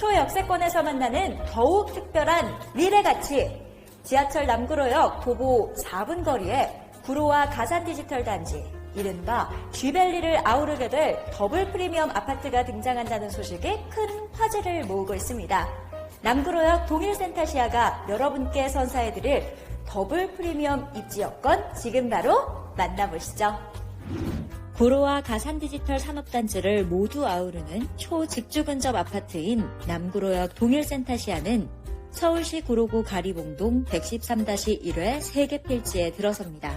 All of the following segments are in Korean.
초역세권에서 만나는 더욱 특별한 미래 가치. 지하철 남구로역 도보 4분 거리에 구로와 가산 디지털 단지, 이른바 쥐벨리를 아우르게 될 더블 프리미엄 아파트가 등장한다는 소식이 큰 화제를 모으고 있습니다. 남구로역 동일센터시아가 여러분께 선사해드릴 더블 프리미엄 입지 여건 지금 바로 만나보시죠. 구로와 가산 디지털 산업단지를 모두 아우르는 초직주 근접 아파트인 남구로역 동일센터시아는 서울시 구로구 가리봉동 113-1회 세개 필지에 들어섭니다.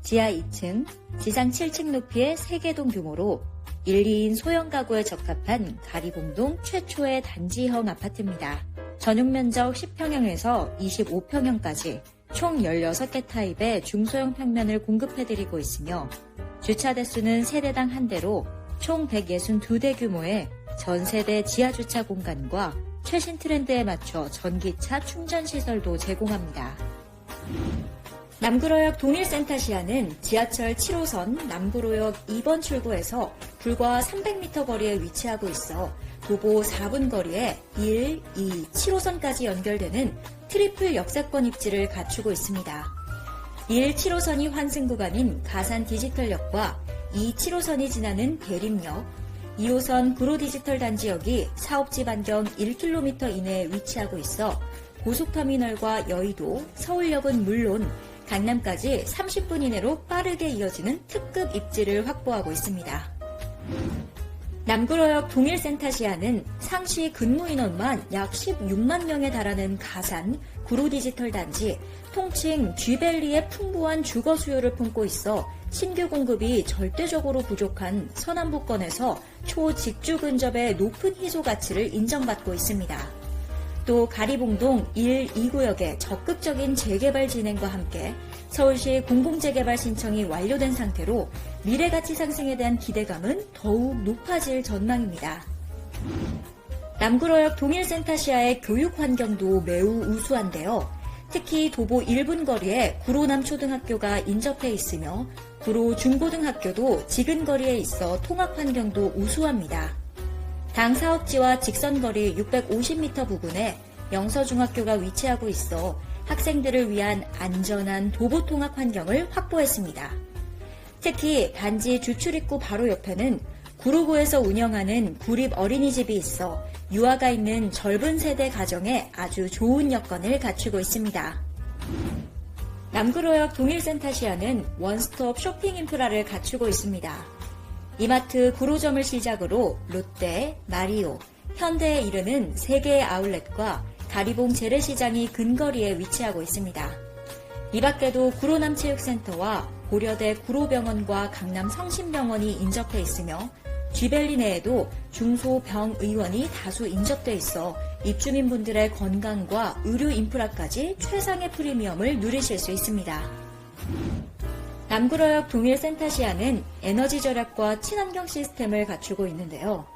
지하 2층, 지상 7층 높이의 3개동 규모로 1, 2인 소형 가구에 적합한 가리봉동 최초의 단지형 아파트입니다. 전용 면적 10평형에서 25평형까지 총 16개 타입의 중소형 평면을 공급해드리고 있으며 주차 대수는 세대당 한 대로 총 162대 규모의 전 세대 지하 주차 공간과 최신 트렌드에 맞춰 전기차 충전 시설도 제공합니다. 남구로역 동일센터시아는 지하철 7호선 남구로역 2번 출구에서 불과 300m 거리에 위치하고 있어 도보 4분 거리에 1, 2, 7호선까지 연결되는 트리플 역세권 입지를 갖추고 있습니다. 1, 7호선이 환승 구간인 가산 디지털역과 2, 7호선이 지나는 대림역, 2호선 구로 디지털 단지역이 사업지 반경 1km 이내에 위치하고 있어 고속터미널과 여의도, 서울역은 물론 강남까지 30분 이내로 빠르게 이어지는 특급 입지를 확보하고 있습니다. 남구로역 동일센터시아는 상시 근무 인원만 약 16만 명에 달하는 가산 구로 디지털 단지, 통칭 쥐벨리의 풍부한 주거 수요를 품고 있어 신규 공급이 절대적으로 부족한 서남부권에서 초직주 근접의 높은 희소 가치를 인정받고 있습니다. 또 가리봉동 1, 2구역의 적극적인 재개발 진행과 함께 서울시 공공재개발 신청이 완료된 상태로 미래가치 상승에 대한 기대감은 더욱 높아질 전망입니다. 남구로역 동일센터시아의 교육 환경도 매우 우수한데요. 특히 도보 1분 거리에 구로남 초등학교가 인접해 있으며 구로 중고등학교도 지근 거리에 있어 통학 환경도 우수합니다. 당 사업지와 직선 거리 650m 부근에 영서중학교가 위치하고 있어 학생들을 위한 안전한 도보 통학 환경을 확보했습니다. 특히 단지 주출입구 바로 옆에는 구로구에서 운영하는 구립 어린이집이 있어 유아가 있는 젊은 세대 가정에 아주 좋은 여건을 갖추고 있습니다. 남구로역 동일센터시아는 원스톱 쇼핑 인프라를 갖추고 있습니다. 이마트 구로점을 시작으로 롯데, 마리오, 현대에 이르는 3개의 아울렛과 가리봉 재래시장이 근거리에 위치하고 있습니다. 이 밖에도 구로남체육센터와 고려대 구로병원과 강남 성심병원이 인접해 있으며 쥐벨리 내에도 중소병의원이 다수 인접돼 있어 입주민분들의 건강과 의료 인프라까지 최상의 프리미엄을 누리실 수 있습니다. 남구로역 동일센터시아는 에너지 절약과 친환경 시스템을 갖추고 있는데요.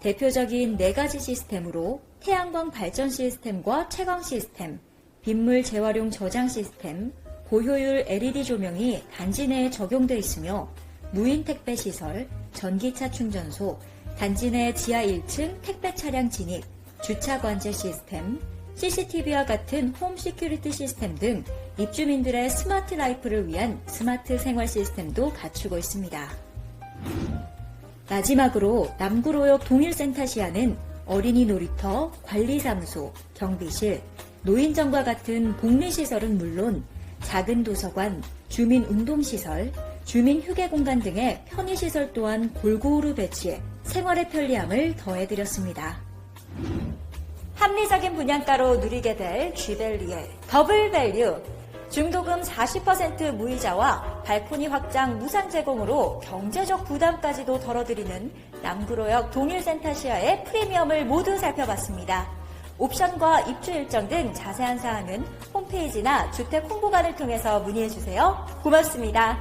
대표적인 네 가지 시스템으로 태양광 발전 시스템과 채광 시스템, 빗물 재활용 저장 시스템, 고효율 LED 조명이 단지 내에 적용돼 있으며 무인 택배 시설, 전기차 충전소, 단지 내 지하 1층 택배 차량 진입, 주차 관제 시스템, CCTV와 같은 홈 시큐리티 시스템 등 입주민들의 스마트 라이프를 위한 스마트 생활 시스템도 갖추고 있습니다. 마지막으로 남구로역 동일센터시아는 어린이 놀이터, 관리사무소, 경비실, 노인정과 같은 복리시설은 물론 작은 도서관, 주민 운동시설, 주민 휴게공간 등의 편의시설 또한 골고루 배치해 생활의 편리함을 더해드렸습니다. 합리적인 분양가로 누리게 될 쥐벨리의 더블 밸류. 중도금 40% 무이자와 발코니 확장 무상 제공으로 경제적 부담까지도 덜어드리는 남구로역 동일센터시아의 프리미엄을 모두 살펴봤습니다. 옵션과 입주 일정 등 자세한 사항은 홈페이지나 주택 홍보관을 통해서 문의해주세요. 고맙습니다.